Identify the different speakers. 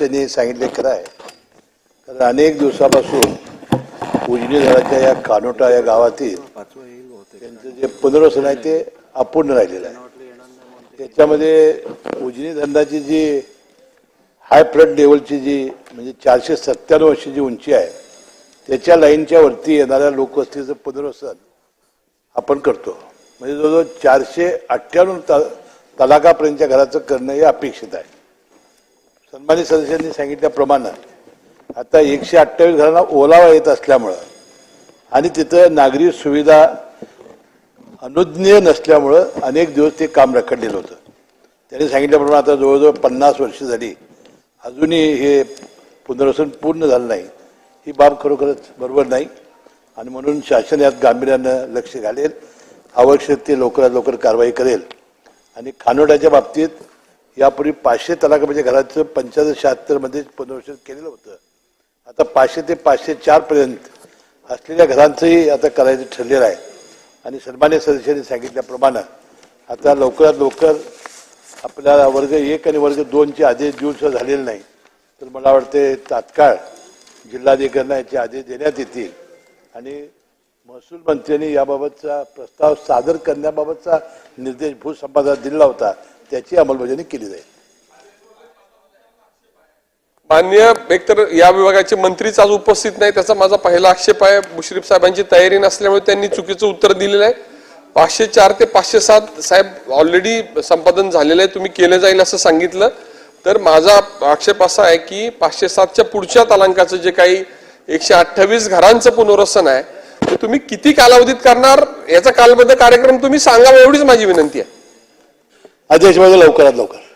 Speaker 1: त्यांनी सांगितले खरं आहे. कारण अनेक दिवसापासून उजनी झाडाच्या या कानोटा या गावातील त्यांचं जे पुनर्वसन आहे ते अपूर्ण राहिलेलं आहे. त्याच्यामध्ये उजनी धरणाची जी हाय फ्लड लेवलची जी म्हणजे चारशे सत्त्याण्णव वर्षी जी उंची आहे त्याच्या लाईनच्या वरती येणाऱ्या लोकवस्तीचं पुनर्वसन आपण करतो. म्हणजे जवळजवळ चारशे अठ्ठ्याण्णव त तलाकापर्यंतच्या घराचं करणं हे अपेक्षित आहे. सन्मानित सदस्यांनी सांगितल्याप्रमाणे आता एकशे अठ्ठावीस घरांना ओलावा येत असल्यामुळं आणि तिथं नागरी सुविधा अनुज्ञेय नसल्यामुळं अनेक दिवस ते काम रखडलेलं होतं. त्यांनी सांगितल्याप्रमाणे आता जवळजवळ पन्नास वर्ष झाली. अजूनही हे पुनर्वसन पूर्ण झालं नाही. ही बाब खरोखरच बरोबर नाही. आणि म्हणून शासन यात गांभीर्यानं लक्ष घालेल. आवश्यक ते लवकरात लवकर कारवाई करेल. आणि खानोड्याच्या बाबतीत यापूर्वी पाचशे तलाकाच्या म्हणजे घराचं पंच्याहत्तर शहात्तरमध्ये पुनर्वसन केलेलं होतं. आता पाचशे ते पाचशे चारपर्यंत असलेल्या घरांचंही आता करायचं ठरलेलं आहे. आणि सन्मान्य सदस्यांनी सांगितल्याप्रमाणे आता लवकरात लवकर आपल्याला वर्ग एक आणि वर्ग दोनचे आदेश देऊन सुद्धा झालेले नाही. तर मला वाटते तात्काळ जिल्हाधिकाऱ्यांना याचे आदेश देण्यात येतील. आणि महसूल मंत्र्यांनी याबाबतचा प्रस्ताव सादर करण्याबाबतचा निर्देश भूसंपादनात दिला होता. त्याची अंमलबजावणी केली जाईल.
Speaker 2: मान्य एकतर या विभागाचे मंत्रीच आज उपस्थित नाही त्याचा माझा पहिला आक्षेप आहे. मुश्रीफ साहेबांची तयारी नसल्यामुळे त्यांनी चुकीचं उत्तर दिलेलं आहे. पाचशे चार ते पाचशे सात साहेब ऑलरेडी संपादन झालेलं आहे तुम्ही केलं जाईल असं सांगितलं. तर माझा आक्षेप असा आहे की पाचशे सातच्या पुढच्या तलांकाचं जे काही एकशे अठ्ठावीस घरांचं पुनर्वसन आहे ते तुम्ही किती कालावधीत करणार याचा कालबद्ध कार्यक्रम तुम्ही सांगावा एवढीच माझी विनंती आहे.
Speaker 1: आदेशमध्ये लवकरात लवकर.